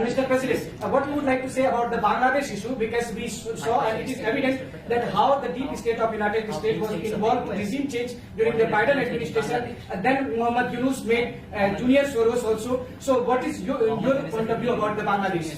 And Mr. President, uh, what you would like to say about the Bangladesh issue because we saw and it is evident that how the deep state of United States was involved in regime change during the Biden administration. And then Muhammad Yunus made uh, Junior Soros also. So what is your, your point of view about the Bangladesh?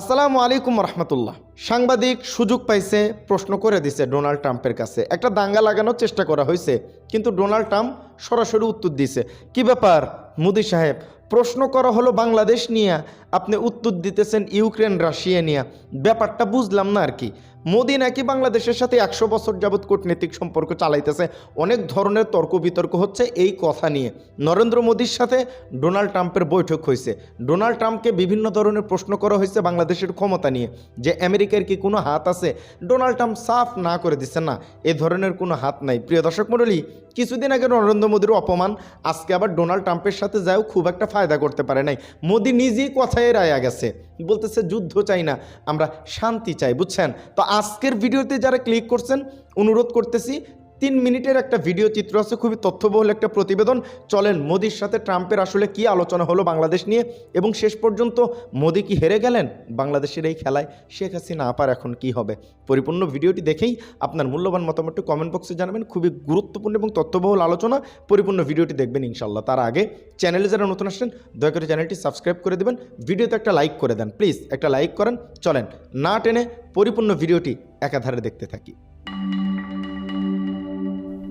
আসসালামু আলাইকুম রহমতুল্লাহ সাংবাদিক সুযোগ পাইছে প্রশ্ন করে দিছে Donald ট্রাম্পের কাছে একটা দাঙ্গা লাগানোর চেষ্টা করা হয়েছে কিন্তু ডোনাল্ড ট্রাম্প সরাসরি উত্তর দিছে কি ব্যাপার মোদি সাহেব প্রশ্ন করা হলো বাংলাদেশ নিয়ে। আপনি উত্তর দিতেছেন ইউক্রেন, রাশিয়া নিয়ে। ব্যাপারটা বুঝলাম না আর কি। মোদি নাকি বাংলাদেশের সাথে একশো বছর যাবৎ কূটনৈতিক সম্পর্ক চালাইতেছে? অনেক ধরনের তর্ক বিতর্ক হচ্ছে এই কথা নিয়ে। নরেন্দ্র মোদির সাথে ডোনাল্ড ট্রাম্পের বৈঠক হয়েছে। ডোনাল্ড ট্রাম্পকে বিভিন্ন ধরনের প্রশ্ন করা হয়েছে বাংলাদেশের ক্ষমতা নিয়ে। যে আমেরিকার কি কোনো হাত আছে? ডোনাল্ড ট্রাম্প সাফ না করে দিচ্ছে না। এ ধরনের কোনো হাত নাই। প্রিয় দর্শক মণ্ডলী, কিছুদিন আগে নরেন্দ্র মোদীর অপমান, আজকে আবার ডোনাল্ড ট্রাম্পের সাথে যাও খুব একটা ফায়দা করতে পারে নাই। মোদী নিজেই কথায় রায়া গেছে। বলতেছে, যুদ্ধ চাই না, আমরা শান্তি চাই। বুঝছেন? তো আজকের ভিডিওতে যারা ক্লিক করছেন অনুরোধ করতেছি তিন মিনিটের একটা ভিডিও চিত্র আছে, খুবই তথ্যবহুল একটা প্রতিবেদন। চলেন, মোদির সাথে ট্রাম্পের আসলে কি আলোচনা হলো বাংলাদেশ নিয়ে? এবং শেষ পর্যন্ত মোদি কি হেরে গেলেন? বাংলাদেশের এই খেলায় শেখ হাসিনা আপার এখন কি হবে? পরিপূর্ণ ভিডিওটি দেখেই আপনার মূল্যবান মতামতটি কমেন্ট বক্সে জানাবেন। খুবই গুরুত্বপূর্ণ এবং তথ্যবহুল আলোচনা। পরিপূর্ণ ভিডিওটি দেখবেন ইনশাল্লাহ তার আগে চ্যানেলে যারা নতুন আসছেন, দয়া করে চ্যানেলটি সাবস্ক্রাইব করে দেবেন। ভিডিওতে একটা লাইক করে দেন। প্লিজ একটা লাইক করেন। চলেন, না টেনে পরিপূর্ণ ভিডিওটি একাধারে দেখতে থাকি।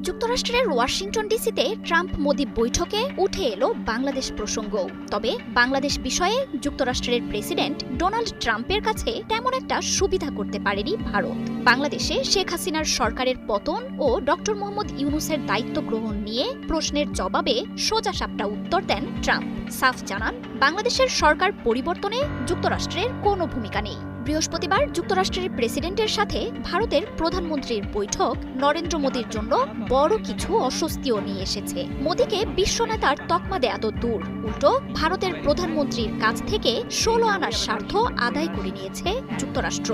যুক্তরাষ্ট্রের ওয়াশিংটন ডিসিতে ট্রাম্প মোদি বৈঠকে উঠে এলো বাংলাদেশ প্রসঙ্গ। তবে বাংলাদেশ বিষয়ে যুক্তরাষ্ট্রের প্রেসিডেন্ট ডোনাল্ড ট্রাম্পের কাছে তেমন একটা সুবিধা করতে পারেনি ভারত। বাংলাদেশে শেখ হাসিনার সরকারের পতন ও ডক্টর মোহাম্মদ ইউনুসের দায়িত্ব গ্রহণ নিয়ে প্রশ্নের জবাবে সোজা সাপটা উত্তর দেন ট্রাম্প। সাফ জানান, বাংলাদেশের সরকার পরিবর্তনে যুক্তরাষ্ট্রের কোনো ভূমিকা নেই। বৃহস্পতিবার যুক্তরাষ্ট্রের প্রেসিডেন্টের সাথে ভারতের প্রধানমন্ত্রীর বৈঠক নরেন্দ্র মোদীর জন্য বড় কিছু অস্বস্তিও নিয়ে এসেছে। মোদীকে বিশ্বনেতার তকমা দেয়া তো দূর। উল্টো ভারতের প্রধানমন্ত্রীর কাছ থেকে ষোলো আনার স্বার্থ আদায় করে নিয়েছে যুক্তরাষ্ট্র.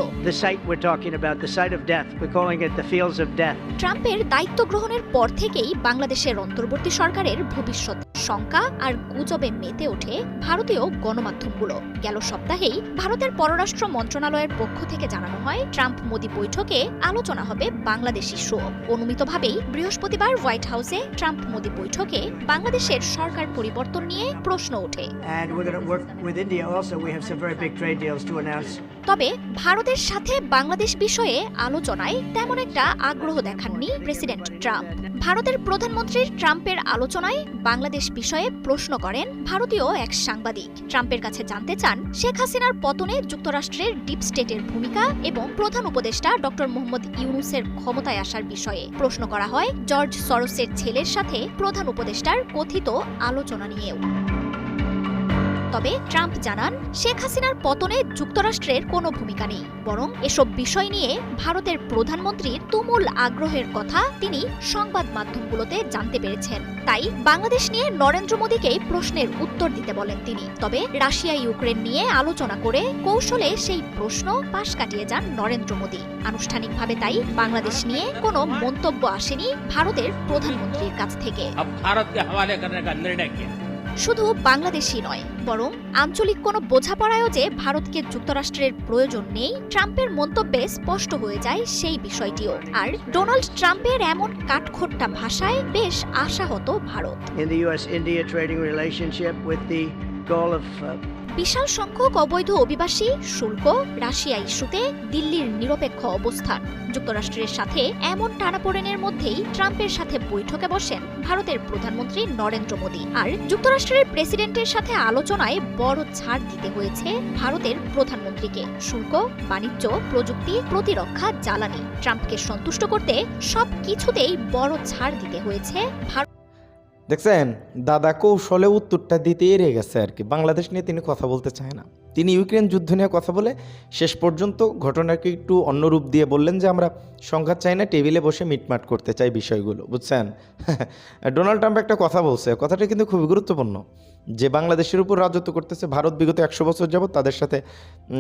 ট্রাম্পের দায়িত্ব গ্রহণের পর থেকেই বাংলাদেশের অন্তর্বর্তী সরকারের ভবিষ্যৎ শঙ্কা আর গুজবে মেতে ওঠে ভারতীয় গণমাধ্যমগুলো। গেল সপ্তাহেই ভারতের পররাষ্ট্র মন্ত্রণালয়ের পক্ষ থেকে জানানো হয়, ট্রাম্প মোদী বৈঠকে আলোচনা হবে বাংলাদেশ ইস্যু অনুমিতভাবেই বৃহস্পতিবার হোয়াইট হাউসে ট্রাম্প মোদী বৈঠকে বাংলাদেশের সরকার পরিবর্তন নিয়ে প্রশ্ন ওঠে। তবে ভারতের সাথে বাংলাদেশ বিষয়ে আলোচনায় তেমন একটা আগ্রহ দেখাননি প্রেসিডেন্ট ট্রাম্প। ভারতের প্রধানমন্ত্রীর ট্রাম্পের আলোচনায় বাংলাদেশ বিষয়ে প্রশ্ন করেন ভারতীয় এক সাংবাদিক। ট্রাম্পের কাছে জানতে চান শেখ হাসিনার পতনে যুক্তরাষ্ট্রের ডিপ স্টেটের ভূমিকা এবং প্রধান উপদেষ্টা ডক্টর মোহাম্মদ ইউনুসের ক্ষমতায় আসার বিষয়ে। প্রশ্ন করা হয়, জর্জ সরোসের ছেলের সাথে প্রধান উপদেষ্টার কথিত আলোচনা নিয়েও। তবে ট্রাম্প জানান, শেখ হাসিনার পতনে যুক্তরাষ্ট্রের কোনো ভূমিকা নেই। বরং এসব বিষয় নিয়ে ভারতের প্রধানমন্ত্রীর তুমুল আগ্রহের কথা তিনি সংবাদ মাধ্যমগুলোতে জানতে পেরেছেন। তাই বাংলাদেশ নিয়ে নরেন্দ্র মোদীকে প্রশ্নের উত্তর দিতে বলেন তিনি। তবে রাশিয়া, ইউক্রেন নিয়ে আলোচনা করে কৌশলে সেই প্রশ্ন পাশ কাটিয়ে যান নরেন্দ্র মোদী। আনুষ্ঠানিকভাবে তাই বাংলাদেশ নিয়ে কোনো মন্তব্য আসেনি ভারতের প্রধানমন্ত্রীর কাছ থেকে। হওয়ালে নির্ণয় শুধু বাংলাদেশই নয়, বরং আঞ্চলিক কোনো বোঝাপড়ায়ও যে ভারতকে যুক্তরাষ্ট্রের প্রয়োজন নেই, ট্রাম্পের মন্তব্যে স্পষ্ট হয়ে যায় সেই বিষয়টিও। আর ডোনাল্ড ট্রাম্পের এমন কাঠখোট্টা ভাষায় বেশ আশাহত ভারত। বিশাল সংখ্যক অবৈধ অভিবাসী শুল্ক, রাশিয়া ইস্যুতে দিল্লির নিরপেক্ষ অবস্থান। যুক্তরাষ্ট্রের সাথে এমন টানাপোড়েনের মধ্যেই ট্রাম্পের সাথে বৈঠকে বসেন ভারতের প্রধানমন্ত্রী নরেন্দ্র মোদী। আর যুক্তরাষ্ট্রের প্রেসিডেন্টের সাথে আলোচনায় বড় ছাড় দিতে হয়েছে ভারতের প্রধানমন্ত্রীকে। শুল্ক, বাণিজ্য, প্রযুক্তি, প্রতিরক্ষা, জ্বালানি। ট্রাম্পকে সন্তুষ্ট করতে সব কিছুতেই বড় ছাড় দিতে হয়েছে ভারত দেখছেন, দাদা কৌশলে উত্তরটা দিতে এড়ে গেছে আর কি। বাংলাদেশ নিয়ে তিনি কথা বলতে চায় না। তিনি ইউক্রেন যুদ্ধ নিয়ে কথা বলে শেষ পর্যন্ত ঘটনাকে একটু অন্য রূপ দিয়ে বললেন যে, আমরা সংঘাত চাই না, টেবিলে বসে মিটমাট করতে চাই বিষয়গুলো। বুঝছেন? ডোনাল্ড ট্রাম্প একটা কথা বলছে। কথাটা কিন্তু খুবই গুরুত্বপূর্ণ। যে বাংলাদেশের উপর রাজত্ব করতেছে, ভারত বিগত একশো বছর যাবত তাদের সাথে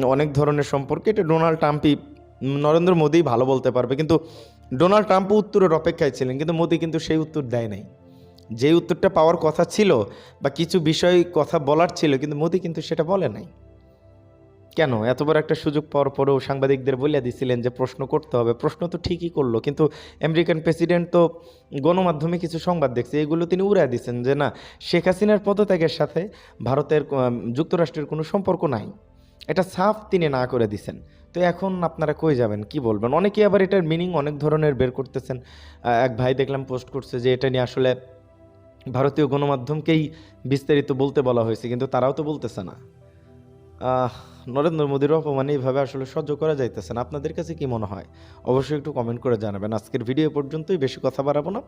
অনেক ধরনের সম্পর্কে। এটা ডোনাল্ড ট্রাম্পই, নরেন্দ্র মোদিই ভালো বলতে পারবে। কিন্তু ডোনাল্ড ট্রাম্পও উত্তরের অপেক্ষায় ছিলেন, কিন্তু মোদী কিন্তু সেই উত্তর দেয় নাই। যে উত্তরটা পাওয়ার কথা ছিল বা কিছু বিষয় কথা বলার ছিল, কিন্তু মোদি কিন্তু সেটা বলে নাই। কেন? এত বড় একটা সুযোগ পাওয়ার পরেও সাংবাদিকদের বলে দিছিলেন যে প্রশ্ন করতে হবে। প্রশ্ন তো ঠিকই করল, কিন্তু আমেরিকান প্রেসিডেন্ট তো গণমাধ্যমে কিছু সংবাদ দেখছে, এগুলো তিনি উড়ায় দিচ্ছেন যে না, শেখ হাসিনার পদত্যাগের সাথে ভারতের যুক্তরাষ্ট্রের কোনো সম্পর্ক নাই। এটা সাফ তিনি না করে দিছেন। তো এখন আপনারা কই যাবেন? কি বলবেন? অনেকে আবার এটার মিনিং অনেক ধরনের বের করতেছেন। এক ভাই দেখলাম পোস্ট করছে যে এটা নিয়ে আসলে ভারতীয় গণমাধ্যমকেই বিস্তারিত বলতে বলা হয়েছে, কিন্তু তারাও তো বলতেছে না। নরেন্দ্র মোদীর অপমান এইভাবে আসলে সহ্য করা যাইতেছে না। আপনাদের কাছে কি মনে হয়? অবশ্যই একটু কমেন্ট করে জানাবেন। আজকের ভিডিও পর্যন্তই। বেশি কথা বাড়াবো না।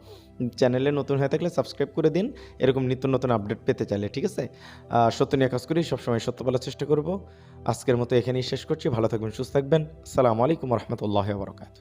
চ্যানেলে নতুন হয়ে থাকলে সাবস্ক্রাইব করে দিন। এরকম নিত্য নতুন আপডেট পেতে চাইলে, ঠিক আছে? সত্য নিয়ে কাজ করি, সবসময় সত্য বলার চেষ্টা করব। আজকের মতো এখানেই শেষ করছি। ভালো থাকবেন, সুস্থ থাকবেন। আসসালামু আলাইকুম রহমতুল্লাহ বরকাত